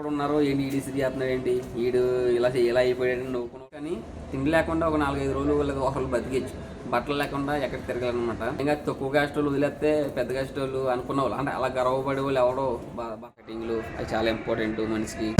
కూడా ఉన్నారు ఏంటి ఈడి సిరి చేస్తున్నావు ఏంటి? ఈడు ఇలా ఇలా అయిపోయాడు నవ్వుకున్నావు కానీ తిండి లేకుండా ఒక నాలుగైదు రోజులు వాళ్ళకి ఒకళ్ళు బతికిచ్చు బట్టలు లేకుండా ఎక్కడ తిరగలనమాట. ఇంకా తక్కువ క్యాస్ట్ వాళ్ళు వదిలేస్తే పెద్ద క్యాస్ట్ వాళ్ళు అనుకున్న వాళ్ళు. అంటే అలా గర్వపడే వాళ్ళు ఎవడో కటింగ్లు. అవి చాలా ఇంపార్టెంట్ మనిషికి.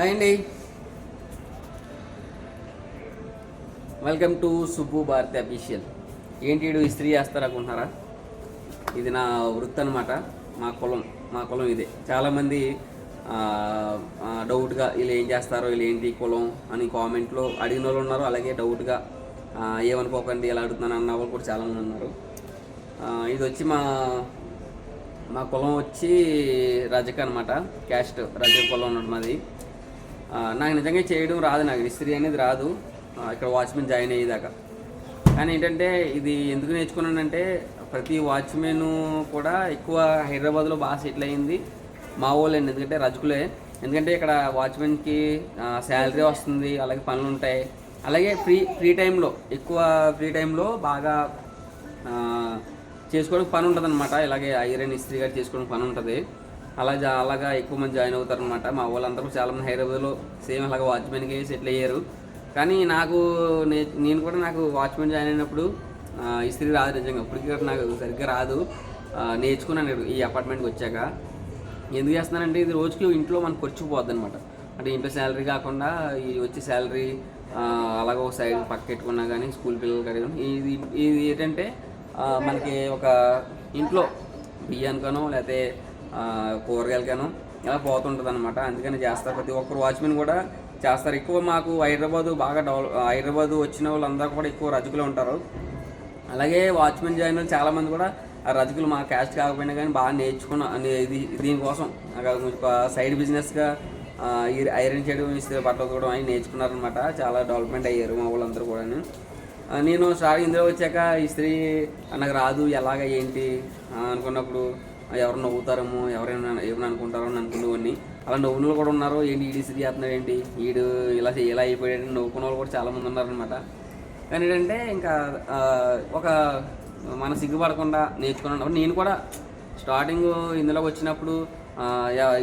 హాయ్ అండి. Welcome to Subbu Bharathi official ఏంటి వీడు? ఇస్త్రీ చేస్తారు అనుకుంటున్నారా? ఇది నా వృత్తి అనమాట మా కులం మా కులం ఇదే. చాలామంది డౌట్గా వీళ్ళు ఏం చేస్తారో వీళ్ళు ఏంటి కులం అని కామెంట్లో అడిగిన వాళ్ళు ఉన్నారు. అలాగే డౌట్గా ఏమనుకోకండి ఇలా అడుగుతున్నాను అన్న వాళ్ళు కూడా చాలామంది ఉన్నారు. ఇది వచ్చి మా మా కులం వచ్చి రజక అనమాట క్యాస్ట్ రజక కులం ఉన్నది మాది. నాకు నిజంగా చేయడం రాదు నాకు ఇస్త్రీ అనేది రాదు. ఇక్కడ వాచ్మెన్ జాయిన్ అయ్యేదాకా. కానీ ఏంటంటే ఇది ఎందుకు నేర్చుకున్నానంటే ప్రతి వాచ్మెన్ కూడా ఎక్కువ హైదరాబాద్లో బాగా సెటిల్ అయింది మా వాళ్ళే ఎందుకంటే రజకులే. ఎందుకంటే ఇక్కడ వాచ్మెన్కి శాలరీ వస్తుంది అలాగే పనులు ఉంటాయి. అలాగే ఫ్రీ ఫ్రీ టైంలో ఎక్కువ ఫ్రీ టైంలో బాగా చేసుకోవడానికి పని ఉంటుంది అనమాట ఇలాగే ఐరన్ ఇస్త్రీ గారు చేసుకోవడానికి పని ఉంటుంది. అలా జా అలాగా ఎక్కువ మంది జాయిన్ అవుతారు అనమాట మా వాళ్ళందరూ చాలామంది హైదరాబాద్లో సేమ్ అలాగా వాచ్మెన్కి సెటిల్ అయ్యారు. కానీ నాకు నే నేను కూడా నాకు వాచ్మెన్ జాయిన్ అయినప్పుడు ఇస్త్రీ రాదు నిజంగా. ఇప్పటికీ నాకు సరిగ్గా రాదు. నేర్చుకున్నాను ఈ అపార్ట్మెంట్కి వచ్చాక. ఎందుకు చేస్తున్నానంటే ఇది రోజుకి ఇంట్లో మనకు ఖర్చుపోద్ది అనమాట అంటే ఇంట్లో శాలరీ కాకుండా ఈ వచ్చే శాలరీ అలాగ ఒక సైడ్ పక్కెట్టుకున్నా కానీ స్కూల్ పిల్లలు కానీ ఇది ఇది ఏంటంటే మనకి ఒక ఇంట్లో బియ్యానికనో లేకపోతే కూరగాయలకనో ఇలా పోతుంటుంది అనమాట అందుకని చేస్తారు. ప్రతి ఒక్కరు వాచ్మెన్ కూడా చేస్తారు. ఎక్కువ మాకు హైదరాబాదు బాగా డెవలప్ హైదరాబాదు వచ్చిన వాళ్ళందరూ కూడా ఎక్కువ రజకులు ఉంటారు. అలాగే వాచ్మెన్ జాయిన్ వాళ్ళు చాలామంది కూడా ఆ రజకులు మా క్యాస్ట్ కాకపోయినా కానీ బాగా నేర్చుకున్న ఇది దీనికోసం సైడ్ బిజినెస్గా ఈ ఐరన్ చేయడం ఇస్తే బట్టలు కూడా అవి నేర్చుకున్నారనమాట చాలా డెవలప్మెంట్ అయ్యారు మా వాళ్ళందరూ కూడా నేను స్టార్ట్ ఇందులో వచ్చాక ఇస్త్రీ నాకు రాదు ఎలాగ ఏంటి అనుకున్నప్పుడు ఎవరు నవ్వుతారేమో ఎవరైనా ఏమైనా అనుకుంటారో అని అనుకునేవాడిని అలా నవ్వులు కూడా ఉన్నారు. ఏంటి ఈడు ఇస్త్రీ చేస్తున్నాడు ఏంటి? ఈడు ఇలా ఇలా అయిపోయాడు నవ్వుకున్న వాళ్ళు కూడా చాలామంది ఉన్నారనమాట కానీ ఏంటంటే ఇంకా ఒక మన సిగ్గుపడకుండా నేర్చుకున్నాను నేను కూడా స్టార్టింగ్ ఇందులోకి వచ్చినప్పుడు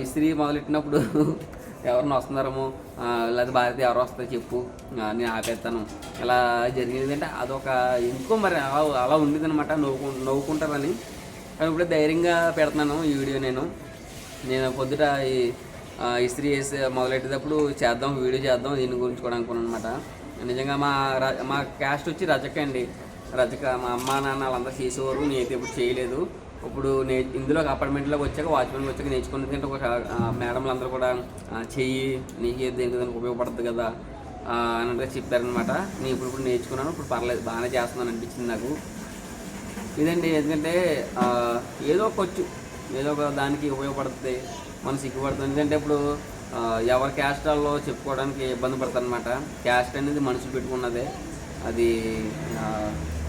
ఇస్త్రీ మొదలెట్టినప్పుడు ఎవరిని వస్తున్నారేమో లేదా భారతి ఎవరు వస్తారో చెప్పు నేను ఆపేస్తాను. ఇలా జరిగింది అంటే అదొక ఎందుకో మరి అలా అలా ఉండేది అనమాట నవ్వుకు నవ్వుకుంటారని. ఇప్పుడు ధైర్యంగా పెడుతున్నాను ఈ వీడియో నేను. నేను పొద్దుట ఈ ఇస్త్రీ చేసి మొదలెట్టేటప్పుడు చేద్దాం వీడియో చేద్దాం దీని గురించి కూడా అనుకున్నాను అనమాట నిజంగా మా ర- మా క్యాస్ట్ వచ్చి రజక అండి. రజక మా అమ్మ నాన్న వాళ్ళందరూ చేసేవారు నేనైతే ఇప్పుడు చేయలేదు. ఇప్పుడు నే ఇందులో అపార్ట్మెంట్లోకి వచ్చాక వాచ్మెన్కి వచ్చాక నేర్చుకున్న ఎందుకంటే ఒక మేడంలు అందరూ కూడా చెయ్యి నీకు ఏది దేనికి దానికి ఉపయోగపడుతుంది కదా అని చెప్పారనమాట నేను ఇప్పుడు ఇప్పుడు నేర్చుకున్నాను ఇప్పుడు పర్లేదు బాగానే చేస్తున్నాను అనిపించింది నాకు. ఇదండి ఎందుకంటే ఏదో ఖర్చు ఏదో ఒక దానికి ఉపయోగపడుతుంది మనం సిగ్గుపడుతుంది ఎందుకంటే ఇప్పుడు ఎవరి క్యాస్ట్ చెప్పుకోవడానికి ఇబ్బంది పడుతుందన్నమాట అనమాట క్యాస్ట్ అనేది మనుషులు పెట్టుకున్నదే. అది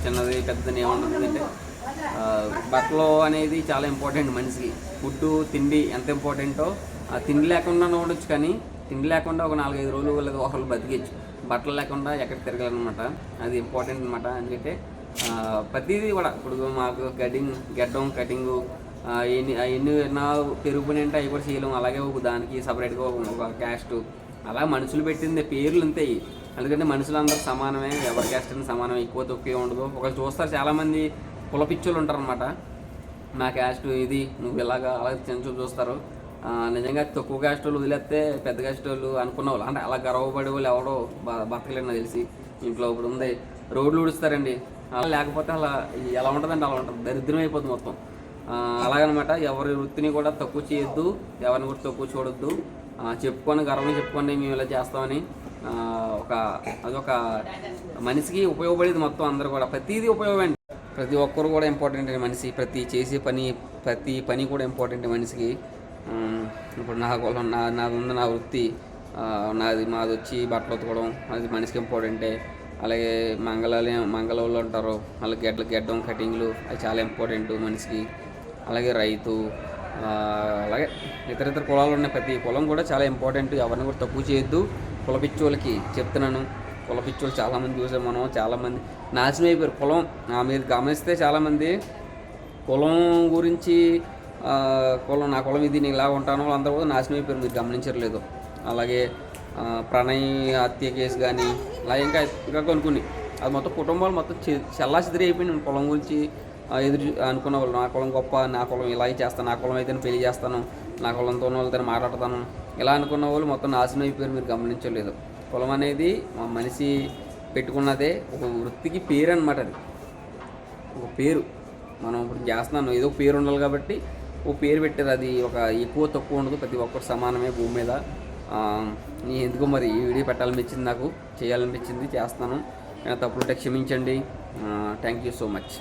చిన్నది పెద్దది ఏముంటుంది అంటే బట్టలు అనేది చాలా ఇంపార్టెంట్ మనిషికి. ఫుడ్ తిండి ఎంత ఇంపార్టెంటో ఆ తిండి లేకుండా ఉండొచ్చు కానీ తిండి లేకుండా ఒక నాలుగైదు రోజులు లేదా ఒకళ్ళు బతికేచ్చు బట్టలు లేకుండా ఎక్కడ తిరగాలన్నమాట అది ఇంపార్టెంట్ అనమాట ఎందుకంటే ప్రతిదీ కూడా. ఇప్పుడు మాకు కటింగ్ గడ్డం కటింగు ఎన్ని ఎన్ని నా పెరుగుని అంటే అవి కూడా చేయలేము. అలాగే ఒక దానికి సపరేట్గా ఒక క్యాస్ట్ అలా మనుషులు పెట్టింది పేర్లు అంతాయి ఎందుకంటే మనుషులందరూ సమానమే ఎవరి క్యాస్ట్ సమానమే. ఎక్కువ తక్కువ ఉండదు. ఒకరు చూస్తారు చాలామంది కులపిచ్చులు ఉంటారనమాట నా క్యాస్ట్ ఇది నువ్వు ఇలాగా అలా చెంచు చూస్తారు. నిజంగా తక్కువ క్యాస్ట్ వాళ్ళు వదిలేస్తే పెద్ద క్యాస్ట్ వాళ్ళు అనుకున్న వాళ్ళు. అంటే అలా గర్వపడే వాళ్ళు ఎవడో బ- బతకలేరు నాకు తెలిసి. ఇంట్లో ఇప్పుడు ఉంది. రోడ్లు ఉడుస్తారండి అలా లేకపోతే అలా ఎలా ఉంటుందండి అలా ఉంటుంది. దరిద్రం అయిపోతుంది మొత్తం. అలాగనమాట. ఎవరి వృత్తిని కూడా తక్కువ చేయొద్దు ఎవరిని కూడా తక్కువ చూడొద్దు. చెప్పుకొని గర్వంగా చెప్పుకొని మేము ఇలా చేస్తామని ఆ, ఒక అదొక మనిషికి ఉపయోగపడేది మొత్తం అందరూ కూడా. ప్రతిదీ ఉపయోగం ప్రతి ఒక్కరు కూడా ఇంపార్టెంట్ మనిషి. ప్రతి చేసే పని ప్రతి పని కూడా ఇంపార్టెంట్ మనిషికి. ఇప్పుడు నా నా నాది ఉంది నా వృత్తి. నాది మాది వచ్చి బట్టలు ఉతకడం అది మనిషికి ఇంపార్టెంటే అలాగే మంగళాలు మంగళవాళ్ళు ఉంటారు అలాగే గెడ్ల గెడ్డం కటింగ్లు అవి చాలా ఇంపార్టెంట్ మనిషికి. అలాగే రైతు అలాగే ఇతర ఇతర కులాలు ఉన్నాయి. ప్రతి కులం కూడా చాలా ఇంపార్టెంట్ ఎవరిని కూడా తక్కువ చేయొద్దు. కులపిచ్చోళ్ళకి చెప్తున్నాను. కులపిచ్చోళ్ళు చాలామంది చూసాం మనం. చాలామంది నాశనం అయిపోయారు. కులం ఆ, మీరు గమనిస్తే చాలామంది కులం గురించి కులం నా కులం ఇది నేను ఇలా ఉంటాను. వాళ్ళందరూ కూడా నాశనం అయిపోయారు. మీరు గమనించట్లేదు. అలాగే ప్రణయ్ హత్య కేసు కానీ అలా ఇంకా ఇంకా కొన్ని కొన్ని. అది మొత్తం కుటుంబాలు మొత్తం చల్లా చెదిరి అయిపోయింది. కులం గురించి ఎదురు అనుకున్న వాళ్ళు నా కులం గొప్ప నా కులం ఇలాగే చేస్తాను నా కులం అయితే పెళ్ళి చేస్తాను నా కులంతో ఉన్న వాళ్ళతో మాట్లాడతాను. ఇలా అనుకున్న వాళ్ళు మొత్తం నాశనం అయిపోయారు. మీరు గమనించలేదు. కులం అనేది మా మనిషి పెట్టుకున్నదే ఒక వృత్తికి పేరు అనమాట అది. ఒక పేరు. మనం ఇప్పుడు చేస్తున్నాను. ఏదో పేరు ఉండాలి కాబట్టి ఓ పేరు పెట్టారు. అది ఒక ఎక్కువ తక్కువ ఉండదు. ప్రతి ఒక్కరు సమానమే భూమి మీద. ఎందుకో మరి ఈ వీడియో పెట్టాలనిపించింది నాకు చేయాలనిపించింది చేస్తాను తప్పులుంటే క్షమించండి. Thank you so much